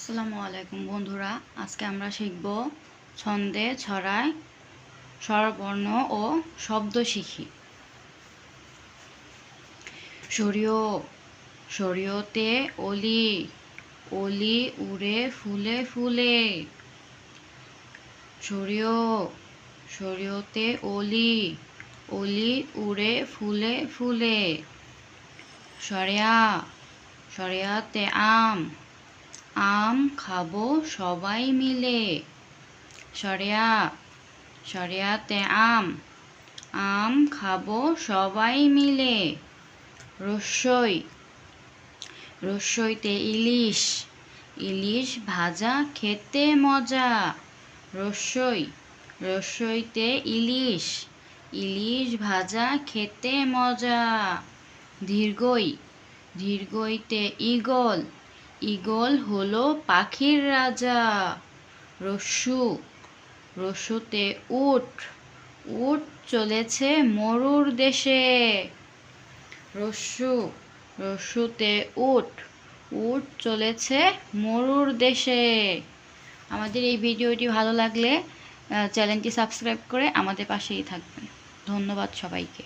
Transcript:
আসসালামু আলাইকুম বন্ধুরা, আজকে আমরা শিখব ছন্দে ছড়ায় স্বরবর্ণ ও শব্দ শিখি। সরিয়, সরিয়তে অলি অলি উড়ে ফুলে ফুলে। সরিয়, সরিয়তে অলি অলি উড়ে ফুলে ফুলে। সরিয়া, সরিয়াতে আম। আম খাব সবাই মিলে। সরিয়া, সরিয়াতে আম। আম খাব সবাই মিলে। রসই, রসইতে ইলিশ। ইলিশ ভাজা খেতে মজা। রসই, রসইতে ইলিশ। ইলিশ ভাজা খেতে মজা। দীর্ঘই দীর্ঘইতে ইগল ইগল হলো পাখির রাজা। রস্যু রস্যুতে উট উট চলেছে মরুর দেশে। রস্যু রস্যুতে উট উট চলেছে মরুর দেশে। আমাদের এই ভিডিওটি ভালো লাগলে চ্যানেলটি সাবস্ক্রাইব করে আমাদের পাশেই থাকবেন। ধন্যবাদ সবাইকে।